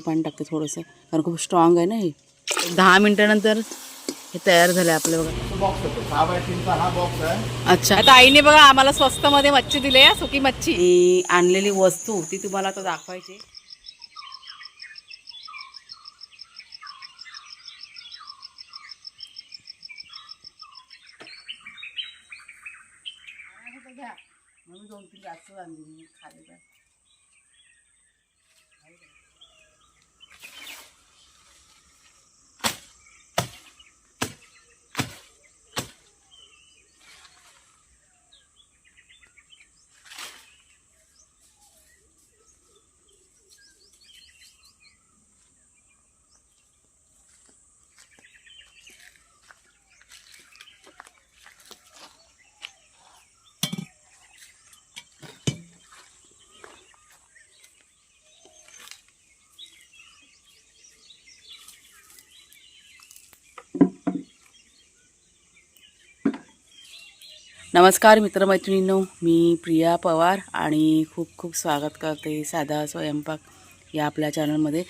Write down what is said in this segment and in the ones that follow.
पाणी टाकते थोडंसं. कारण खूप स्ट्रॉंग आहे ना हे. दहा मिनिटानंतर हे तयार झालं आपलं बघा. बॉक्स होतो. सहा बाय तीनचा हा बॉक्स आहे. अच्छा. आता आईने बघा आम्हाला स्वस्त मध्ये मच्छी दिली आहे सुकी मच्छी. ही आणलेली वस्तू ती तुम्हाला आता दाखवायची. म्हणून दोन तीन जास्त आणली नमस्कार मित्रमैत्रिणींनो मी प्रिया पवार आणि खूप खूप स्वागत करते साधा स्वयंपाक या आपल्या चॅनलमध्ये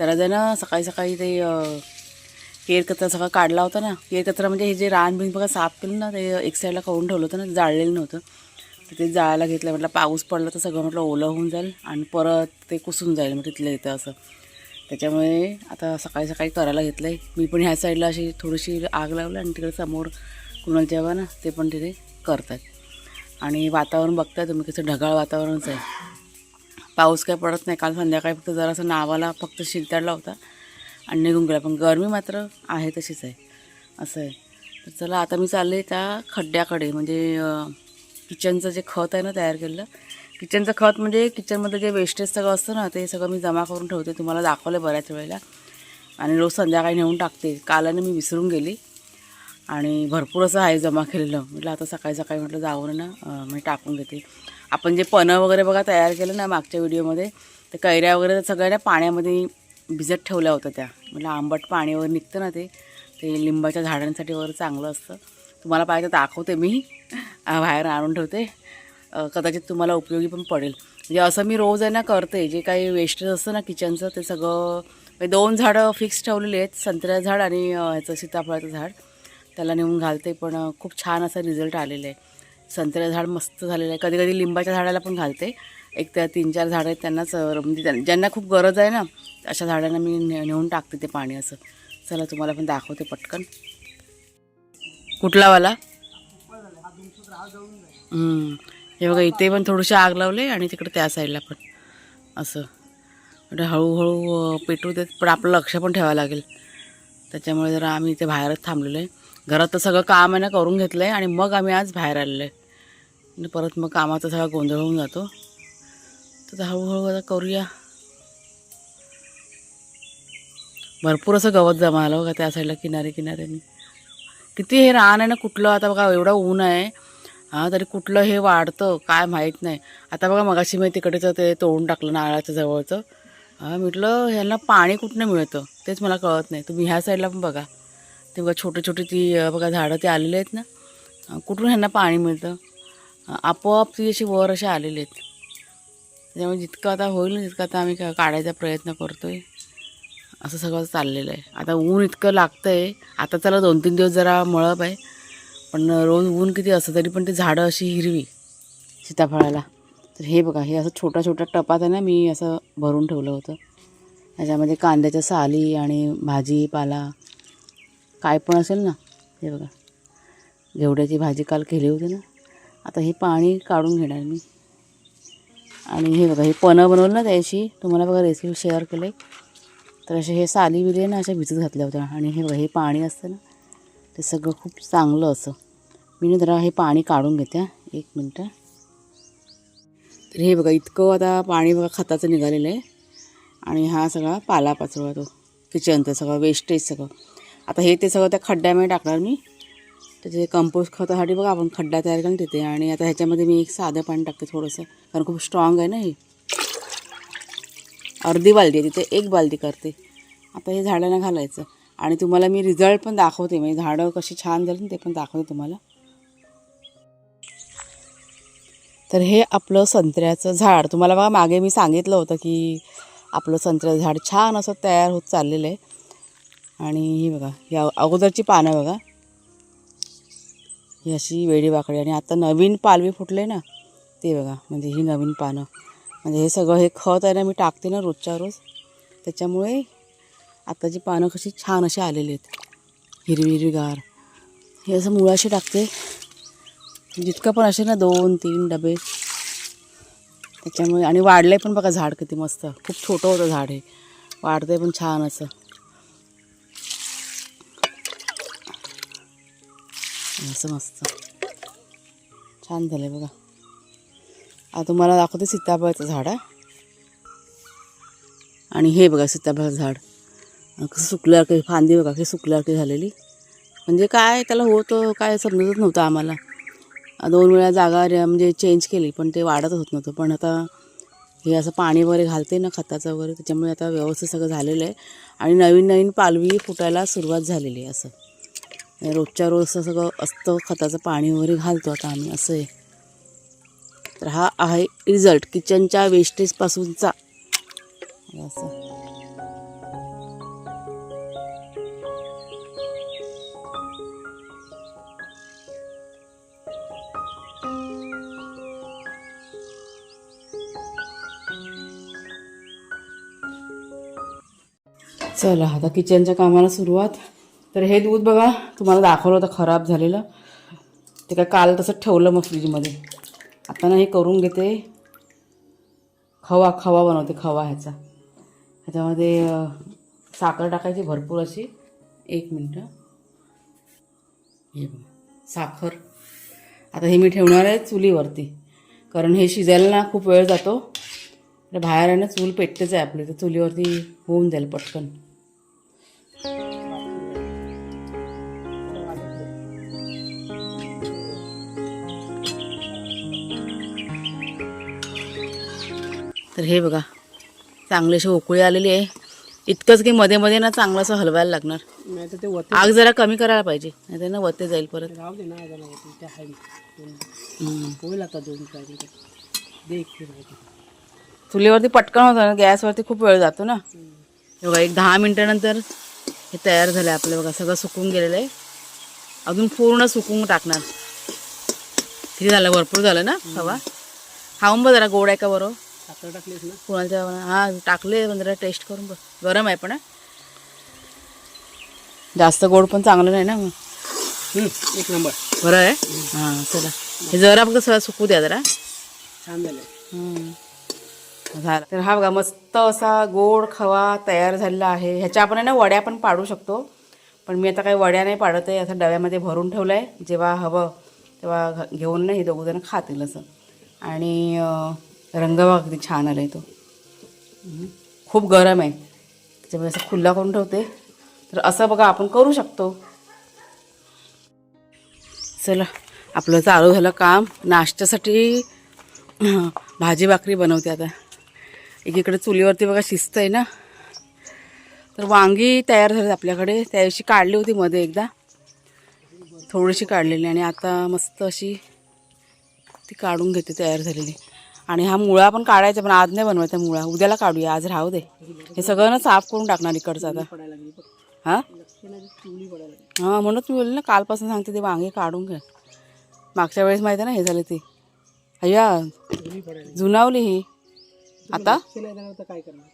तर जण ना सकाळी सकाळी ते अ, केर कचरा सगळा काढला होता ना. केर कचरा म्हणजे हे जे रान बिन बघा साफ केलं ना ते एक साईडला करून ठेवलं होतं ना जाळलेलं नव्हतं. तर ते जाळायला घेतलं म्हटलं पाऊस पडला तर सगळं म्हटलं ओलं होऊन जाईल आणि परत ते कुसून जाईल मग तिथलं येतं असं. त्याच्यामुळे आता सकाळी सकाळी करायला घेतलं आहे मी पण ह्या साईडला अशी थोडीशी आग लावली आणि तिकडे समोर कुणाल जेव्हा ना ते पण तिथे करतात. आणि वातावरण बघताय तुम्ही कसं ढगाळ वातावरणच आहे. पाऊस काय पडत नाही. काल संध्याकाळी फक्त जरासं नावाला फक्त शिंताडला होता. आणि निघून गेला. पण गरमी मात्र आहे तशीच आहे. असं आहे. तर चला आता मी चालले त्या खड्ड्याकडे. म्हणजे किचनचं जे खत आहे ना तयार केलेलं. किचनचं खत म्हणजे किचनमध्ये जे वेस्टेज सगळं असतं ना ते सगळं मी जमा करून ठेवते. तुम्हाला दाखवलं बऱ्याच वेळेला. आणि रोज संध्याकाळी नेऊन टाकते. कालाने मी विसरून गेली. आणि भरपूर असं आहे जमा केलेलं. म्हटलं आता सकाळी सकाळी म्हटलं जाऊन ना मी टाकून घेते. आपण जे पणं वगैरे बघा तयार केलं ना मागच्या व्हिडिओमध्ये ते कैऱ्या वगैरे सगळ्या ना पाण्यामध्ये भिजत ठेवल्या होत्या त्या. म्हटलं आंबट पाणी वगैरे निघतं ना ते ते लिंबाच्या झाडांसाठी वगैरे चांगलं असतं. तुम्हाला पाहिजे तर दाखवते मी. बाहेर आणून ठेवते. कदाचित तुम्हाला उपयोगी पण पडेल. म्हणजे असं मी रोज आहे ना करते. जे काही वेस्टेज असतं ना किचनचं ते सगळं दोन झाडं फिक्स ठेवलेली आहेत संत्र्याचं झाड आणि ह्याचं सीताफळाचं झाड. त्याला नेऊन घालते पण खूप छान असा रिझल्ट आलेला आहे संत्र्याचं झाड मस्त झालेलं आहे. कधी कधी लिंबाच्या झाडाला पण घालते. एक त्या तीन चार झाडं आहेत त्यांनाच म्हणजे त्यां- ज्यांना खूप गरज आहे ना अशा झाडांना मी ने- नेऊन टाकते ते पाणी असं. चला तुम्हाला पण दाखवते पटकन. कुठलावाला हे बघा इथे पण थोडीशी आग लावले आणि तिकडे त्या साईडला पण. असं. म्हणजे हळूहळू पेटू देत पण आपलं लक्ष पण ठेवावं लागेल. त्याच्यामुळे जरा आम्ही इथे बाहेरच थांबलेलो आहे. घरात तर सगळं काम आहे ना करून घेतलं आहे आणि मग आम्ही आज बाहेर आलेलो आहे. आणि परत मग कामाचा सगळा गोंधळ होऊन जातो. तर हळूहळू आता करूया. भरपूर असं गवत जमा आलं बघा त्या साईडला किनारे किनाऱ्याने. किती हे रान आहे ना कुठलं आता बघा एवढं ऊन आहे. हां तरी कुठलं हे वाढतं काय माहीत नाही. आता बघा मगाशी मी तिकडचं ते तोडून टाकलं नारळाच्या जवळचं. हां म्हटलं ह्यांना पाणी कुठनं मिळतं? तेच मला कळत नाही. तुम्ही ह्या साईडला पण बघा. ते बघा छोटी छोटी ती बघा झाडं ते आलेली आहेत ना कुठून ह्यांना पाणी मिळतं? आपोआप ती अशी वर असे आलेले आहेत. त्याच्यामुळे जितकं आता होईल ना तितकं आता आम्ही का- काढायचा प्रयत्न करतो आहे असं सगळं चाललेलं आहे. आता ऊन इतकं लागतं आहे आता त्याला दोन तीन दिवस जरा मळप आहे. पण रोज ऊन किती असं तरी पण ते झाडं अशी हिरवी सीताफळाला. तर हे बघा हे असं छोट्या छोट्या टपात आहे ना मी असं भरून ठेवलं होतं. त्याच्यामध्ये कांद्याच्या साली आणि भाजीपाला काय पण असेल ना हे बघा. घेवड्याची भाजी काल केली होती ना. आता हे पाणी काढून घेणार मी. आणि हे बघा हे पणं बनवलं ना त्याशी तुम्हाला बघा रेसिपी शेअर केलं आहे तर असे हे साली बिली ना अशा भिजत घातल्या होत्या. आणि हे बघा हे पाणी असतं ना ते सगळं खूप चांगलं असं. मी ना जरा हे पाणी काढून घेते एक मिनटं. तर हे बघा इतकं आता पाणी बघा खताचं निघालेलं आहे. आणि हा सगळा पालापाचोळा तो. किचनचं सगळं वेस्टेज सगळं. आता हे ते सगळं त्या खड्ड्यामध्ये टाकणार मी. त्याचे कंपोस्ट खतासाठी बघा आपण खड्डा तयार करून तिथे. आणि आता ह्याच्यामध्ये मी एक साधं पाणी टाकते थोडंसं कारण खूप स्ट्रॉंग आहे ना हे. अर्धी बालदी आहे तिथे एक बालदी करते. आता हे झाडांना घालायचं. आणि तुम्हाला मी रिझल्ट पण दाखवते. म्हणजे झाडं कशी छान झाली ते पण दाखवते तुम्हाला. तर हे आपलं संत्र्याचं झाड. तुम्हाला बघा मागे मी सांगितलं होतं की आपलं संत्र्याचं झाड छान असं तयार होत चाललेलं आहे. आणि ही बघा या अगोदरची पानं बघा. ही अशी वेडी वाकडी आणि आता नवीन पालवी फुटले ना ते बघा म्हणजे ही नवीन पानं. म्हणजे हे सगळं हे खत आहे ना मी टाकते ना रोजच्या रोज. त्याच्यामुळे आत्ताची पानं कशी छान अशी आलेली आहेत. हिरवी हिरवीगार हे असं मुळाशी टाकते. जितकं पण असे ना दोन तीन डबे. त्याच्यामुळे आणि वाढलं पण बघा झाड किती मस्त. खूप छोटं होतं झाड हे. वाढतंय पण छान असं. असं मस्त. छान झालं बघा. आता तुम्हाला दाखवते सीताफळाचं झाड आणि हे बघा सीताफळाचं झाड. अं कसं सुकल्यासारखी फांदी बघा की सुकल्यासारखी झालेली. म्हणजे काय त्याला होतं काय समजतच नव्हतं आम्हाला. दोन वेळा जागा म्हणजे चेंज केली पण ते वाढतच होत नव्हतं. पण आता हे असं पाणी वगैरे घालते ना खताचं वगैरे त्याच्यामुळे आता व्यवस्थित सगळं झालेलं आहे. आणि नवीन नवीन पालवी फुटायला सुरुवात झालेली आहे असं. रोजच्या रोज असं सगळं असतं खताचं पाणी वगैरे घालतो आता आम्ही असं आहे. तर हा आहे रिझल्ट किचनच्या वेस्टेजपासूनचा असं. चला आता किचनच्या कामाला सुरुवात. तर हे दूध बघा तुम्हाला दाखवलं होतं खराब झालेलं. ते काय काल तसं ठेवलं मग फ्रीजमध्ये. आता ना हे करून घेते. खवा खवा बनवते खवा ह्याचा. ह्याच्यामध्ये साखर टाकायची भरपूर अशी. एक मिनटं. हे साखर. आता हे मी ठेवणार आहे चुलीवरती. कारण हे शिजायला ना खूप वेळ जातो. बाहेर आहे ना चूल पेटतेच आहे आपली. तर चुलीवरती होऊन जाईल पटकन. तर हे बघा चांगली अशी उकळी आलेली आहे. इतकंच की मध्ये मध्ये ना चांगलं असं हलवायला लागणार. नाही तर ते वत आग जरा कमी करायला पाहिजे नाही तर ना वते जाईल परत. राहू दे ना जरा वरती, ते आहे. हम्म. होईल आता दोन चार मिनिटं. दे एक फिर वरती. चुलीवरती पटकन होतं ना गॅसवरती खूप वेळ जातो ना. हे बघा एक दहा मिनटानंतर हे तयार झालं आहे आपलं बघा सगळं सुकून गेलेलं आहे अजून पूर्ण सुकून टाकणार. किती झालं? भरपूर झालं ना हवा? खाऊन बघ जरा गोड आहे का बरं? साखर टाकलीस ना? कुणाच्या हां टाकले पण जरा टेस्ट करून बघ. गरम आहे पण हं. जास्त गोड पण चांगलं नाही ना मग. एक नंबर. बरं आहे? हां चला. हे जरा फक्त सगळं सुकू द्या जरा. छान झालं. झालं. तर हा बघा मस्त असा गोड खवा तयार झालेला आहे. ह्याच्या आपण आहे ना वड्या पण पाडू शकतो. पण मी आता काही वड्या नाही पाडत आहे. आता डब्यामध्ये भरून ठेवलं आहे जेव्हा हवं तेव्हा घ- घेऊन नाही दोघं जण खातील असं. आणि रंग बघा छान आला आहे तो. खूप गरम आहे. त्याच्यामुळे असं खुल्ला करून ठेवते. तर असं बघा आपण करू शकतो. चला आपलं चालू झालं काम. नाश्त्यासाठी भाजी भाकरी बनवते आता. एकीकडे चुलीवरती बघा शिस्त आहे ना. तर वांगी तयार झाली आपल्याकडे. त्या दिवशी काढली होती मध्ये एकदा. थोडीशी काढलेली आणि आता मस्त अशी ती काढून घेते तयार झालेली. आणि हा मुळा पण काढायचा पण आज नाही बनवायचा मुळा. उद्याला काढूया. आज राहू दे. हे सगळं ना साफ करून टाकणार इकडचं आता. हां? हां म्हणूनच मी बोलले ना कालपासून सांगते ते वांगे काढून घ्या मागच्या वेळेस माहिती आहे ना हे झाले ते. अय्या जुनावली ही. आता? काय करणार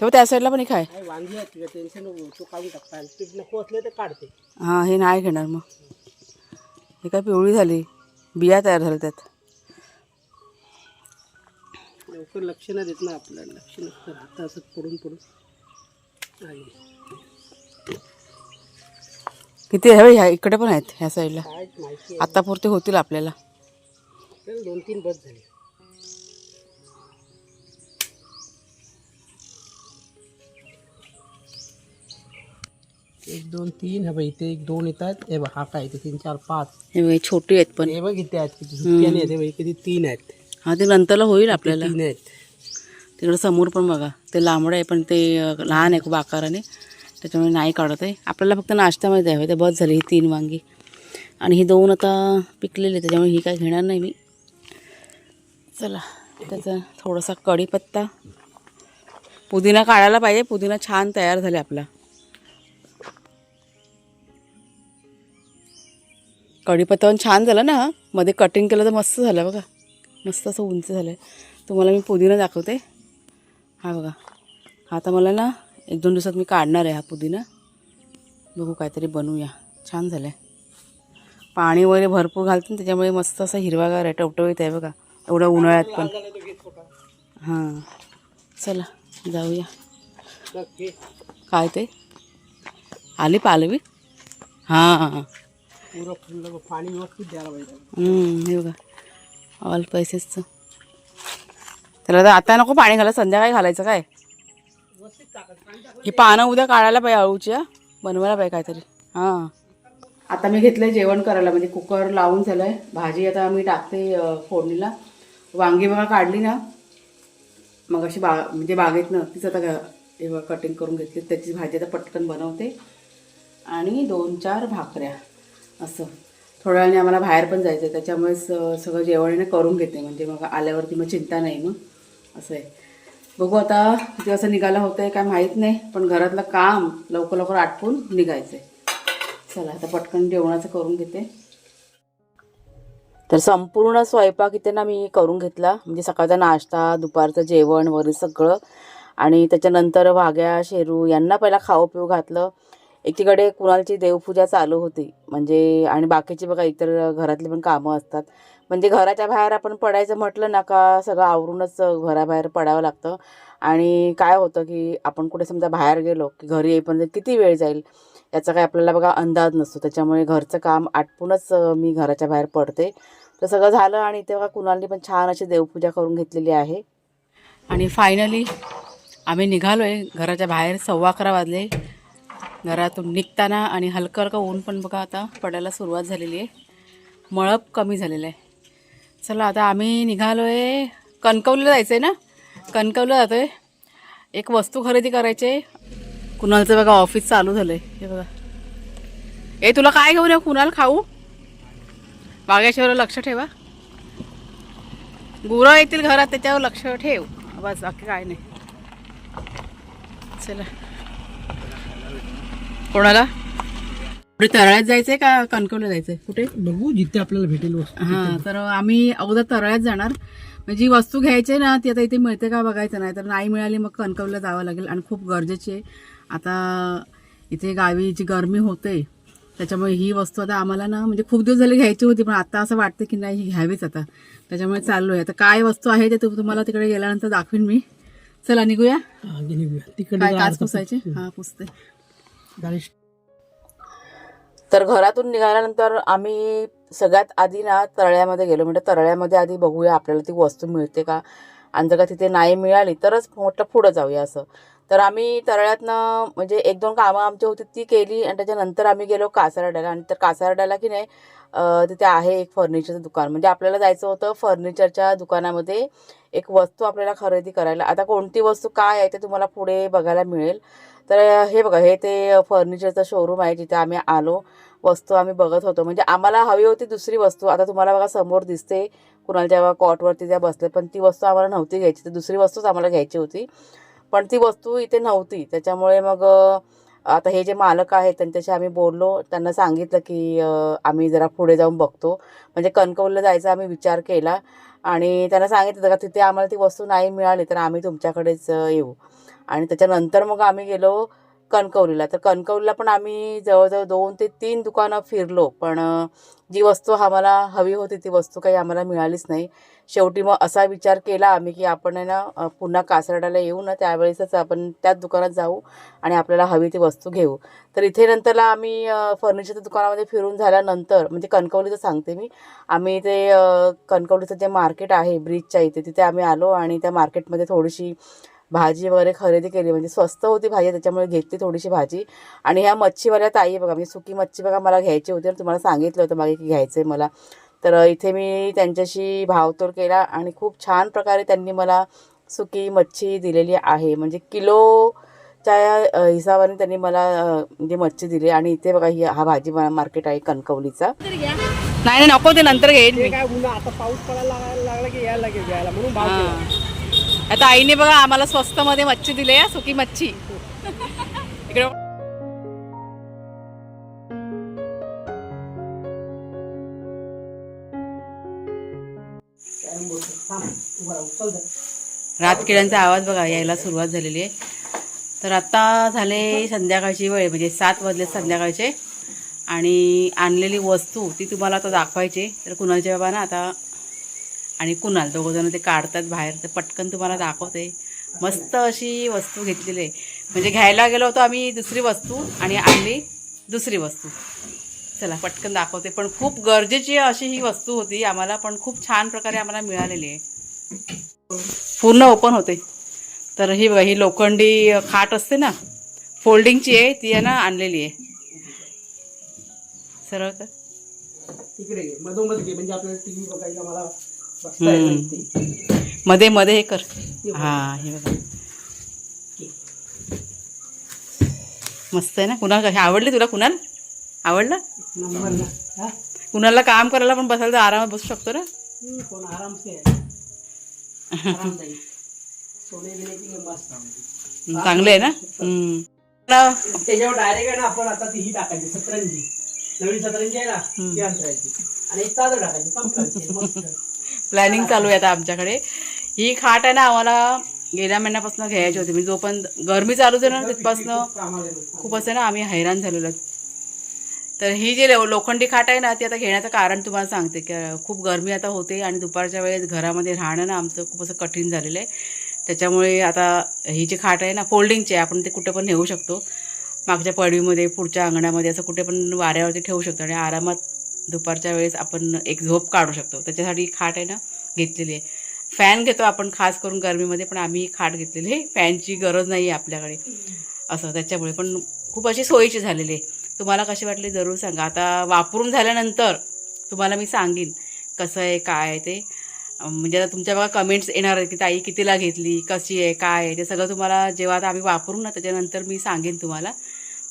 तेव्हा त्या साईडला पण एक आहे वांगी टेन्शन नको तू काढून टाकता नको असले तर काढते हां हे नाही घेणार मग. हे काय पिवळी झाली. बिया तयार झाल्या त्यात. लवकर लक्ष नाही देत ना आपल्याला. लक्ष नसतं राहतं असं पडून पडून. आहे. किती आहे ह्या इकडे पण आहेत ह्या साईडला. काय माहिती आहे. आता पुरते होतील आपल्याला. आपल्याला दोन तीन बस झाले. एक दोन तीन. हे बघ इथे एक दोन येतात. हे बघ हा काय इथे तीन चार पाच. हे बघ, हे छोटी आहेत पण. हे बघ इथे आहेत किती. सुट्ट्याने आहेत. हे बघ किती तीन आहेत. हा ते नंतरला होईल आपल्याला. तीन आहेत. तिकडं समोर पण बघा ते लांबडं आहे पण ते लहान आहे खूप आकाराने. त्याच्यामुळे नाही काढत आहे. आपल्याला फक्त नाश्त्यामध्ये द्यावे ते बस झाली ही तीन वांगी. आणि ही दोन आता पिकलेली त्याच्यामुळे ही काय घेणार नाही मी. चला त्याचा थोडासा कढीपत्ता. पुदिना काढायला पाहिजे पुदिना छान तयार झाले आपला. कढीपत्ता पण छान झालं ना? मध्ये कटिंग केलं तर मस्त झालं बघा. मस्त असं उंच झालं तुम्हाला मी पुदिना दाखवते. हा बघा. हा आता मला ना एक दोन दिवसात मी काढणार आहे हा पुदिना. बघू काहीतरी बनवूया. छान झालं आहे पाणी वगैरे भरपूर घालते ना त्याच्यामुळे मस्त असं हिरवागार आहे टवटवीत आहे बघा. एवढ्या उन्हाळ्यात पण. हां. चला जाऊया. काय ते? आली पालवी? हां. हे बघा. ऑल पैसेसचं. त्याला तर आता नको पाणी घाला संध्याकाळी घालायचं काय? ही पानं उद्या काढायला पाहिजे अळूची बनवायला पाहिजे काहीतरी. हां. आता मी घेतलंय जेवण करायला म्हणजे कुकर लावून झालंय. भाजी आता मी टाकते फोडणीला. वांगी बघा काढली ना. मग अशी बा म्हणजे बागेतनं तीच आता एवढं कटिंग करून घेतली. त्याची भाजी आता पटकन बनवते. आणि दोन चार भाकऱ्या असं. थोड्या वेळाने आम्हाला बाहेर पण जायचं आहे त्याच्यामुळे स- सगळं जेवण करून घेते. म्हणजे मग आल्यावरती मग चिंता नाही मग. असं आहे. बघू आता किती वाजता निघायला होतं आहे काय माहीत नाही. पण घरातलं काम लवकर लवकर आटपून निघायचं आहे चला आता पटकन जेवणाचं करून घेते. तर संपूर्ण स्वयंपाक इथे ना मी करून घेतला. म्हणजे सकाळचा नाश्ता दुपारचं जेवण वगैरे सगळं. आणि त्याच्यानंतर वाघ्या शेरू यांना पहिला खाऊ पिऊ घातलं. एकीकडे कुणालची देवपूजा चालू होती. म्हणजे आणि बाकीची बघा इतर घरातली पण कामं असतात. म्हणजे घराच्या बाहेर आपण पडायचं म्हटलं ना का सगळं आवरूनच घराबाहेर पडावं लागतं. आणि काय होतं की आपण कुठे समजा बाहेर गेलो की घरी येईपर्यंत किती वेळ जाईल याचा काही आपल्याला बघा अंदाज नसतो. त्याच्यामुळे घरचं काम आटपूनच मी घराच्या बाहेर पडते. तर सगळं झालं आणि तेव्हा कुणालनी पण छान अशी देवपूजा करून घेतलेली आहे. आणि फायनली आम्ही निघालो आहे घराच्या बाहेर सव्वा अकरा वाजले. घरातून निघताना आणि हलकं हलकं ऊन पण बघा आता पडायला सुरुवात झालेली आहे. मळप कमी झालेलं आहे. चला आता आम्ही निघालो आहे कणकवलीला जायचं आहे ना? कणकवलीला जातो आहे एक वस्तू खरेदी करायची आहे. कुणालचं बघा ऑफिस चालू झालं आहे हे बघा. ए तुला काय घेऊन या? कुणाल खाऊ? बागेश्वर लक्ष ठेवा. गुरं येतील घरात त्याच्यावर लक्ष ठेव. बस बाकी काय नाही. चला. कोणाला? पुढे तराळ्यात जायचंय का कणकवलं जायचंय? कुठे? बघू जिथे आपल्याला भेटेल वस्तू हा तर आम्ही अगोदर तराळ्यात जाणार. म्हणजे जी वस्तू घ्यायची ना ती आता इथे मिळते का बघायचं नाही. तर नाही मिळाली मग कणकवलीला जावं लागेल आणि खूप गरजेची आहे. आता इथे गावी जी गरमी होते त्याच्यामुळे ही वस्तू आता आम्हाला ना म्हणजे खूप दिवस झाले घ्यायची होती पण आता असं वाटतं की नाही ही घ्यावीच आता. त्याच्यामुळे चाललो आहे आता काय वस्तू आहे ते तुम्हाला तिकडे गेल्यानंतर दाखवीन मी. चला निघूया. निघूया. तिकडे काय काच. पुसायचे? हा पुसते. गाडी तर घरातून निघाल्यानंतर आम्ही सगळ्यात आधी ना तळ्यामध्ये गेलो. म्हणजे तळ्यामध्ये आधी बघूया आपल्याला ती वस्तू मिळते का? आणि जर का तिथे नाही मिळाली तरच म्हटलं पुढं जाऊया असं. तर आम्ही तळ्यातनं म्हणजे एक दोन कामं आमची होती ती केली. आणि त्याच्यानंतर आम्ही गेलो कासारड्याला. आणि तर कासारड्याला की नाही तिथे आहे एक फर्निचरचं दुकान. म्हणजे आपल्याला जायचं होतं फर्निचरच्या दुकानामध्ये एक वस्तू आपल्याला खरेदी करायला. आता कोणती वस्तू काय आहे ते तुम्हाला पुढे बघायला मिळेल. तर हे बघा हे ते फर्निचरचं शोरूम आहे जिथे आम्ही आलो. वस्तू आम्ही बघत होतो. म्हणजे आम्हाला हवी होती दुसरी वस्तू. आता तुम्हाला बघा समोर दिसते कुणाला कॉटवरती त्या बसले पण ती वस्तू आम्हाला नव्हती घ्यायची. तर दुसरी वस्तूच आम्हाला घ्यायची होती. पण ती वस्तू इथे नव्हती. त्याच्यामुळे मग आता हे जे मालक आहेत त्यांच्याशी आम्ही बोललो. त्यांना सांगितलं की आम्ही जरा पुढे जाऊन बघतो. म्हणजे कणकवलीला जायचा आम्ही विचार केला आणि त्यांना सांगितलं का तिथे आम्हाला ती वस्तू नाही मिळाली तर आम्ही तुमच्याकडेच येऊ. आणि त्याच्यानंतर मग आम्ही गेलो. कणकवलीला. तर कणकवलीला पण आम्ही जवळजवळ दोन ते तीन दुकानं फिरलो. पण जी वस्तू आम्हाला हवी होती ती वस्तू काही आम्हाला मिळालीच नाही. शेवटी मग असा विचार केला आम्ही की आपण आहे ना पुन्हा कासरड्याला येऊ ना त्यावेळेसच आपण त्याच दुकानात जाऊ आणि आपल्याला हवी ती वस्तू घेऊ. तर इथे नंतरला आम्ही फर्निचरच्या दुकानामध्ये फिरून झाल्यानंतर म्हणजे कणकवलीचं सांगते मी आम्ही ते कणकवलीचं जे मार्केट आहे ब्रिजच्या इथे तिथे आम्ही आलो आणि त्या मार्केटमध्ये थोडीशी भाजी वगैरे खरेदी केली. म्हणजे स्वस्त होती भाजी त्याच्यामुळे घेतली थोडीशी भाजी. आणि ह्या मच्छीवाल्या ताई बघा म्हणजे सुकी मच्छी बघा मला घ्यायची होती आणि तुम्हाला सांगितलं होतं मागे की घ्यायचं आहे मला. तर इथे मी त्यांच्याशी भावतोड केला आणि खूप छान प्रकारे त्यांनी मला सुकी मच्छी दिलेली आहे. म्हणजे किलोच्या अ, हिसाबाने त्यांनी मला म्हणजे मच्छी दिली. आणि इथे बघा ही हा भाजी मार्केट आहे कणकवलीचा. नाही नाही नको ते नंतर आता पाऊस पडायला लागला की यायला लागेल घ्यायला म्हणून भाव केला. आता आईने बघा आम्हाला स्वस्त मध्ये मच्छी दिली आहे सुकी मच्छी. इकडे रातकिड्यांचा आवाज बघा यायला सुरुवात झालेली आहे. तर आता झाले संध्याकाळची वेळ म्हणजे सात वाजले संध्याकाळचे. आणि आणलेली वस्तू ती तुम्हाला आता दाखवायची तर कुणालच्या बाबा ना आता आणि कुणाल दोघं जण ते काढतात बाहेर तर पटकन तुम्हाला दाखवते. मस्त अशी वस्तू घेतलेली आहे. म्हणजे घ्यायला गेलो होतो आम्ही दुसरी वस्तू आणि आणली दुसरी वस्तू. चला पटकन दाखवते. पण खूप गरजेची अशी ही वस्तू होती. आम्हाला पण खूप छान प्रकारे आम्हाला मिळालेली आहे. पूर्ण ओपन होते. तर ही बघा ही लोखंडी खाट असते ना फोल्डिंगची आहे ती आहे ना आणलेली आहे. सरळ तर तिकडे मधोमध घे. म्हणजे आपल्याला टीव्ही बघायला मला मध्ये मध्ये हे कर. हा हे बघा. मस्त आहे ना कुणाल हे आवडली तुला कुणाल? आवडलं? कुणाला काम करायला पण बसायला तर आरामात बसू शकतो ना. चांगलं आहे ना? त्याच्यावर डायरेक्ट आहे ना आपण आता ती ही टाकायची सतरंजी. नवीन सतरंजी आहे ना ती अंतरायची. आणि एक चादर टाकायची प्लॅनिंग चालू आहे आता आमच्याकडे. ही खाट आहे ना आम्हाला गेल्या महिन्यापासून घ्यायची होती. म्हणजे जोपर्यंत गरमी चालू झाली ना तिथपासून. खूप असं ना आम्ही हैराण झालेलो. तर ही जी लोखंडी खाट आहे ना ती आता घेण्याचं कारण तुम्हाला सांगते. की खूप गरमी आता होते आणि दुपारच्या वेळेस घरामध्ये राहणं ना आमचं खूप असं कठीण झालेलं आहे. त्याच्यामुळे आता ही जी खाट आहे ना फोल्डिंगची आहे. आपण ते कुठे पण नेऊ शकतो. मागच्या पडवीमध्ये पुढच्या अंगणामध्ये असं कुठे पण वाऱ्यावरती ठेवू शकतो आणि आरामात दुपारच्या वेळेस आपण एक झोप काढू शकतो. त्याच्यासाठी खाट आहे ना घेतलेली आहे. फॅन घेतो आपण खास करून गरमीमध्ये पण आम्ही खाट घेतलेली आहे. फॅनची गरज नाही आहे आपल्याकडे. असं त्याच्यामुळे पण खूप अशी सोयीची झालेली आहे. तुम्हाला कशी वाटली जरूर सांगा. आता वापरून झाल्यानंतर तुम्हाला मी सांगेन कसं आहे काय आहे ते. म्हणजे आता तुमच्या बघा कमेंट्स येणार आहेत की ताई कितीला घेतली कशी आहे काय आहे ते सगळं तुम्हाला जेव्हा आता आम्ही वापरू ना त्याच्यानंतर मी सांगेन तुम्हाला.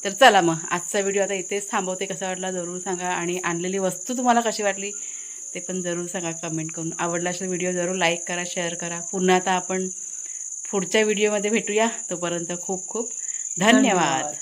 तर चला मग आजचा व्हिडिओ आता इथेच थांबवते. कसा वाटला जरूर सांगा. आणि आणलेली वस्तू तुम्हाला कशी वाटली ते पण जरूर सांगा कमेंट करून. आवडला असेल व्हिडिओ जरूर लाईक करा शेअर करा. पुन्हा आता आपण पुढच्या व्हिडिओमध्ये भेटूया. तोपर्यंत खूप खूप धन्यवाद.